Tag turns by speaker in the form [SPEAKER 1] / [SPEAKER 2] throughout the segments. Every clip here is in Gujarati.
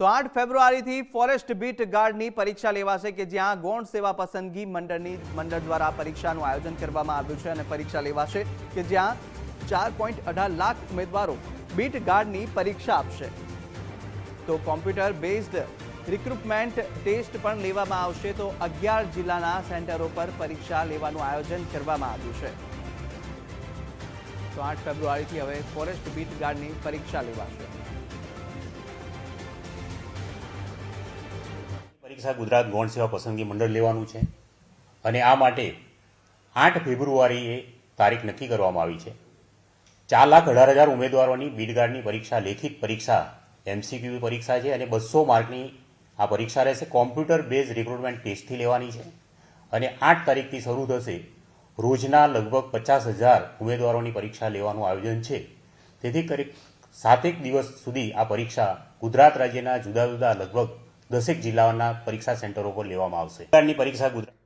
[SPEAKER 1] તો આઠ ફેબ્રુઆરીથી ફોરેસ્ટ બીટ ગાર્ડની પરીક્ષા લેવાશે કે જ્યાં ગૌણ સેવા પસંદગી મંડળની મંડળ દ્વારા પરીક્ષાનું આયોજન કરવામાં આવ્યું છે અને પરીક્ષા લેવાશે કે જ્યાં ચાર પોઈન્ટ અઢાર લાખ ઉમેદવારો બીટ ગાર્ડની પરીક્ષા આપશે. તો કોમ્પ્યુટર બેઝડ રિક્રુટમેન્ટ ટેસ્ટ પણ લેવામાં આવશે તો અગિયાર જિલ્લાના સેન્ટરો પર પરીક્ષા લેવાનું આયોજન કરવામાં આવ્યું છે. તો આઠ ફેબ્રુઆરીથી હવે ફોરેસ્ટ બીટ ગાર્ડની પરીક્ષા લેવાશે.
[SPEAKER 2] પરીક્ષા ગુજરાત ગૌણ સેવા પસંદગી મંડળ લેવાનું છે અને આ માટે આઠ ફેબ્રુઆરીએ તારીખ નક્કી કરવામાં આવી છે. ચાર લાખ અઢાર હજાર ઉમેદવારોની બીડગાર્ડની પરીક્ષા, લેખિત પરીક્ષા, એમસીક્યુ પરીક્ષા છે અને બસો માર્કની આ પરીક્ષા રહેશે. કોમ્પ્યુટર બેઝ રિક્રુટમેન્ટ ટેસ્ટથી લેવાની છે અને આઠ તારીખથી શરૂ થશે રોજના લગભગ પચાસ હજાર ઉમેદવારોની પરીક્ષા લેવાનું આયોજન છે. તેથી કરી સાતેક દિવસ સુધી આ પરીક્ષા ગુજરાત રાજ્યના જુદા જુદા લગભગ દસેક જિલ્લાઓના પરીક્ષા સેન્ટરો પર લેવામાં આવશે. પરીક્ષા ગુજરાત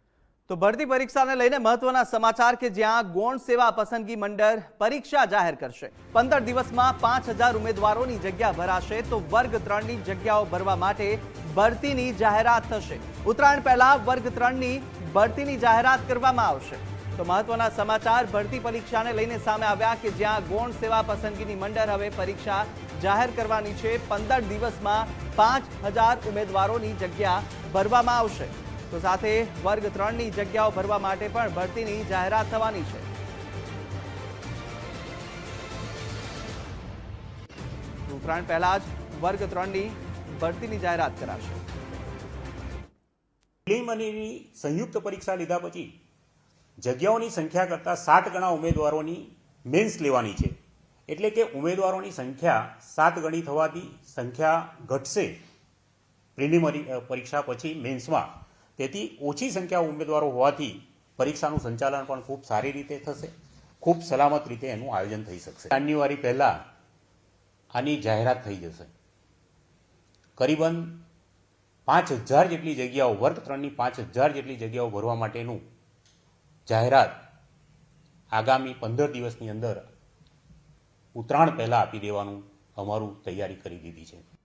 [SPEAKER 1] તો ભરતી પરીક્ષાને લઈને મહત્વના સમાચાર કે જ્યાં ગૌણ સેવા પસંદગી મંડળ પરીક્ષા જાહેર કરશે. પંદર દિવસમાં પાંચ હજાર ઉમેદવારોની જગ્યા ભરાશે તો વર્ગ ત્રણની જગ્યાઓ ભરવા માટે ભરતીની જાહેરાત થશે. ઉત્તરાયણ પહેલા વર્ગ ત્રણની ભરતીની જાહેરાત કરવામાં આવશે. તો મહત્વના સમાચાર, ભરતી પરીક્ષાને લઈને સામે આવ્યા કે જ્યાં ગૌણ સેવા પસંદગીની મંડળ હવે પરીક્ષા જાહેર કરવાની છે. પંદર દિવસમાં પાંચ હજાર ઉમેદવારોની જગ્યા ભરવામાં આવશે. તો સાથે વર્ગ ત્રણની જગ્યાઓ ભરવા માટે પણ ભરતીની જાહેરાત થવાની છે. ઉત્તરાયણ પહેલા જ વર્ગ ત્રણની ભરતીની જાહેરાત કરાશે.
[SPEAKER 2] પ્રિલિમિનરી સંયુક્ત પરીક્ષા લીધા પછી જગ્યાઓની સંખ્યા કરતાં સાત ગણા ઉમેદવારોની મેન્સ લેવાની છે. એટલે કે ઉમેદવારોની સંખ્યા સાત ગણી થવાથી સંખ્યા ઘટશે. પ્રિલિમરી પરીક્ષા પછી મેન્સમાં. તેથી ઓછી સંખ્યા ઉમેદવારો હોવાથી પરીક્ષાનું સંચાલન પણ ખૂબ સારી રીતે થશે. ખૂબ સલામત રીતે એનું આયોજન થઈ શકશે. જાન્યુઆરી પહેલાં આની જાહેરાત થઈ જશે. કરીબન પાંચ હજાર જેટલી જગ્યાઓ, વર્ગ ત્રણની પાંચ હજાર જેટલી જગ્યાઓ ભરવા માટેનું જાહેરાત આગામી પંદર દિવસની અંદર ઉત્તરાયણ પહેલાં આપી દેવાનું અમારું તૈયારી કરી દીધી છે.